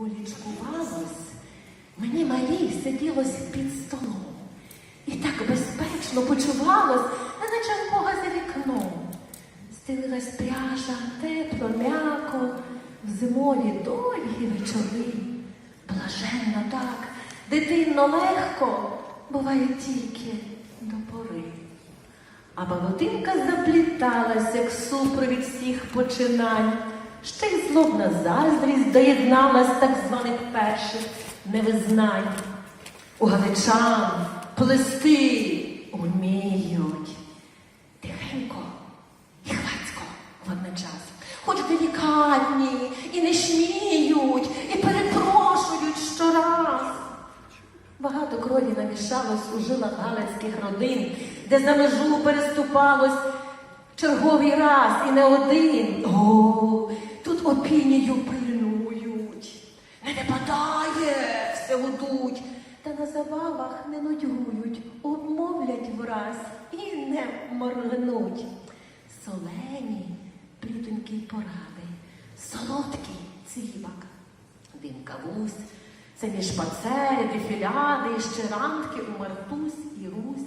волічкувалось, мені Марії сиділось під столом. І так безпечно почувалось, неначе в Бога за вікном. Стелилась пряжа, тепло, м'яко, в зимові довгі вечори. Блаженно так, дитинно легко, буває тільки до пори. А Балотинка запліталась, як супровід всіх починань. Ще й злобна заздрість доєдналась так званих перших невизнань. У галичан плести уміють. Тихенько і хвацько водночас. Хоч делікатні і не сміють, і перепрошують щораз. Багато крові намішалось у жилах галицьких родин, де за межу переступалось черговий раз і не один. О, тут опінію пильнують. Не випадає, все гудуть. Та на забавах не нудьгують, обмовлять враз і не моргнуть. Солені плітонькі поради, солодкий цвібак, димка вусь, це між пацери, дефіляди, щерантки у Мартусь і Русь.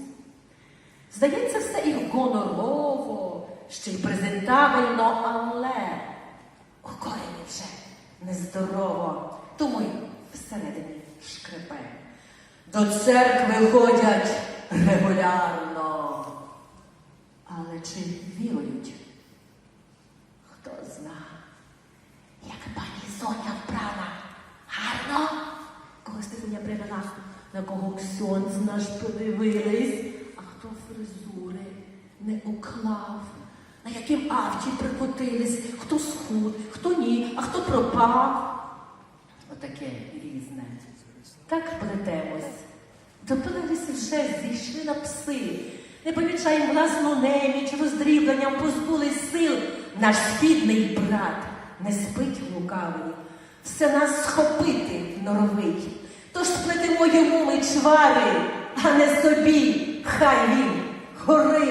Здається, все і гонорово, ще й презентабельно, але у корені вже нездорово, тому й всередині шкрепе. До церкви ходять регулярно. Але чи вірують? Хто зна, як пані Соня вбрана. Гарно? Кого Стефаня привела, на кого ксьонз наш подивились, а хто фризури не уклав, яким авті прикотились, хто схуд, хто ні, а хто пропав. Отаке різне. Так плетемось. Допилились вже, зійшли на пси. Не помічаємо власну неміч, роздрібленням позбулись сил. Наш спідний брат не спить лукавий, все нас схопити норовить. Тож сплетемо йому ми чвари, а не собі, хай він горить.